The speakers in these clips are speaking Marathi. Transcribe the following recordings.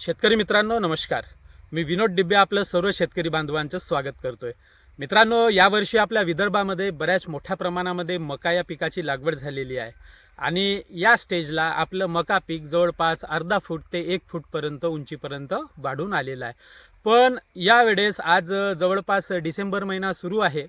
शेतकरी मित्रांनो नमस्कार. मी विनोद डिब्बे आपलं सर्व शेतकरी बांधवांचं स्वागत करतोय. मित्रांनो यावर्षी आपल्या विदर्भामध्ये बऱ्याच मोठ्या प्रमाणामध्ये मका या पिकाची लागवड झालेली आहे. आणि या स्टेजला आपलं मका पीक जवळपास अर्धा फूट ते एक फूटपर्यंत उंचीपर्यंत वाढून आलेलं आहे. पण यावेळेस आज जवळपास डिसेंबर महिना सुरू आहे.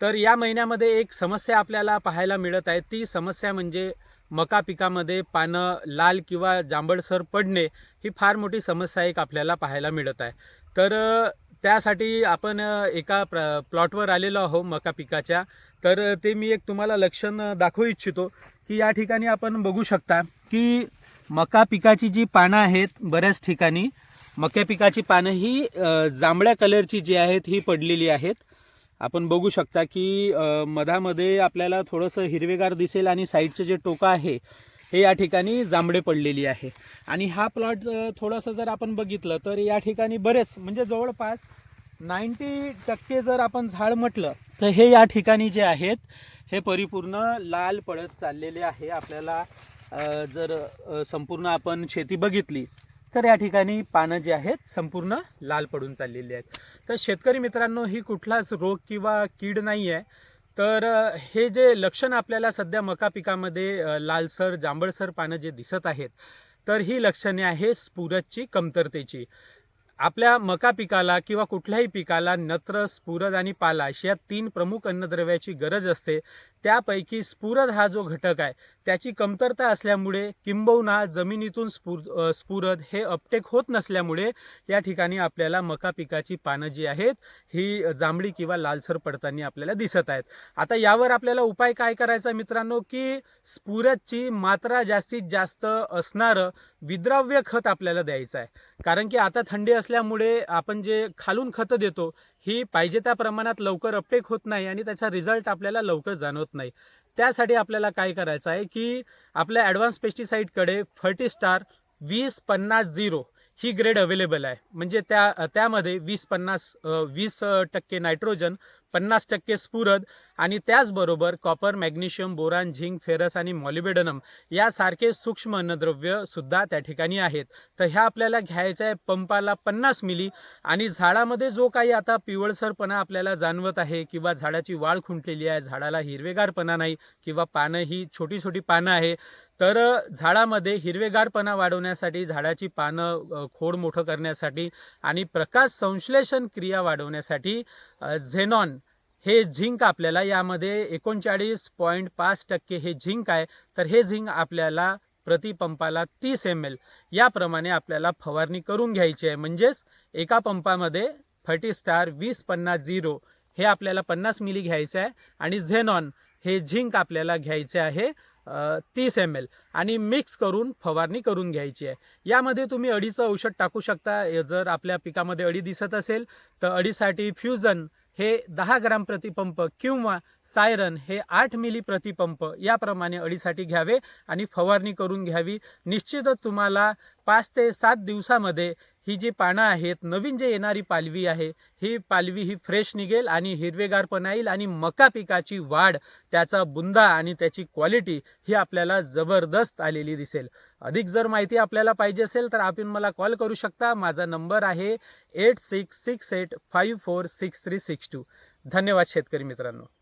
तर या महिन्यामध्ये एक समस्या आपल्याला पाहायला मिळत आहे. ती समस्या म्हणजे मका पिकामध्ये पानं लाल किंवा जांभळसर पडणे ही फार मोठी समस्या एक आपल्याला पाहायला मिळत आहे. तर त्यासाठी आपण एका प्र प्लॉटवर आलेलो आहो मका पिकाच्या. तर ते मी एक तुम्हाला लक्षण दाखवू इच्छितो की या ठिकाणी आपण बघू शकता की मका पिकाची जी पानं आहेत बऱ्याच ठिकाणी मक्या पिकाची पानं ही जांभळ्या कलरची जी आहेत ही पडलेली आहेत. आपण बघू शकता की मधामध्ये आपल्याला थोडंसं हिरवेगार दिसेल आणि साईडचं जे टोकं आहे हे या ठिकाणी जांभळे पडलेली आहे. आणि हा प्लॉट थोडंसं जर आपण बघितलं तर या ठिकाणी बरेच म्हणजे जवळपास नाईंटी टक्के जर आपण झाड म्हटलं तर हे या ठिकाणी जे आहेत हे परिपूर्ण लाल पडत चाललेले आहे. आपल्याला जर संपूर्ण आपण शेती बघितली तर या ठिकाणी पानं जी आहेत संपूर्ण लाल पडून चाललेली आहेत. तर शेतकरी मित्रांनो ही कुठलाच रोग किंवा कीड नाही आहे तर हे जे लक्षण आपल्याला सध्या मका पिकामध्ये लालसर जांभळसर पानं जे दिसत आहेत तर ही लक्षणे आहे स्फुरदची कमतरतेची. आपल्या मका पिकाला किंवा कुठल्याही पिकाला नत्र स्फुरद आणि पाला अशा तीन प्रमुख अन्नद्रव्याची गरज असते. त्यापैकी स्फुरद हा जो घटक आहे त्याची कमतरता असल्यामुळे किंबहुना जमिनीतून स्फुर स्फुरद हे अपटेक होत नसल्यामुळे या ठिकाणी आपल्याला मका पिकाची पानं जी आहेत ही जांभळी किंवा लालसर पडताना आपल्याला दिसत आहेत. आता यावर आपल्याला उपाय काय करायचा मित्रांनो? की स्फुरदची मात्रा जास्तीत जास्त असणारं विद्राव्य खत आपल्याला द्यायचं आहे. कारण की आता थंडी असल्यामुळे आपण जे खालून खतं देतो ही पाहिजे त्या प्रमाणात लवकर अपटेक होत नाही आणि त्याचा रिझल्ट आपल्याला लवकर जाणवत नाही. त्यासाठी आपल्याला काय करायचं आहे की आपल्या ॲडव्हान्स पेस्टिसाईडकडे फर्टिस्टार वीस पन्नास झिरो ही ग्रेड अवेलेबल आहे. म्हणजे त्या त्यामध्ये वीस पन्नास वीस टक्के नायट्रोजन पन्नास टक्के स्फुरद आणि त्याचबरोबर copper magnesium boron zinc ferrous आणि मॉलिबेडनम यासारखे सूक्ष्म अन्नद्रव्य सुद्धा त्या ठिकाणी आहेत. तर ह्या आपल्याला घ्यायच्या आहे पंपाला पन्नास मिली आणि झाडामध्ये जो काही आता पिवळसरपणा आपल्याला जाणवत आहे किंवा झाडाची वाढ खुंटलेली आहे झाडाला हिरवेगारपणा नाही किंवा पानं ही छोटी छोटी पानं आहे तर झाडामध्ये हिरवेगारपणा वाढवण्यासाठी झाडाची पानं खोड मोठं करण्यासाठी आणि प्रकाश संश्लेषण क्रिया वाढवण्यासाठी झेनॉन हे झिंक आपल्याला यामध्ये एकोणचाळीस पॉईंट पाच टक्के हे झिंक आहे. तर हे झिंक आपल्याला प्रतिपंपाला तीस एम एल याप्रमाणे आपल्याला फवारणी करून घ्यायची आहे. म्हणजेच एका पंपामध्ये फर्टी स्टार वीस पन्नास झिरो हे आपल्याला पन्नास मिली घ्यायचं आहे. आणि झेनॉन हे झिंक आपल्याला घ्यायचे आहे तीस एम एल आणि मिक्स करून फवारणी करून घ्यायची आहे. यामध्ये तुम्ही अडीचं औषध टाकू शकता. जर आपल्या पिकामध्ये अडी दिसत असेल तर अडीसाठी फ्युजन हे दहा ग्राम प्रतिपंप किंवा सायरन हे आठ मिली प्रतिपंप याप्रमाणे अळीसाठी घ्यावे आणि फवारणी करून घ्यावी. निश्चितच तुम्हाला पाच ते सात दिवसामध्ये ही जी पानं आहेत नवीन जे येणारी पालवी आहे ही पालवी ही फ्रेश निघेल आणि हिरवेगारपणा येईल आणि मका पिकाची वाढ त्याचा बुंदा आणि त्याची क्वालिटी ही आपल्याला जबरदस्त आलेली दिसेल. अधिक जर माहिती आपल्याला पाहिजे असेल तर आपण मला कॉल करू शकता. माझा नंबर आहे eight six six eight five four six three six two. धन्यवाद शेतकरी मित्रांनो.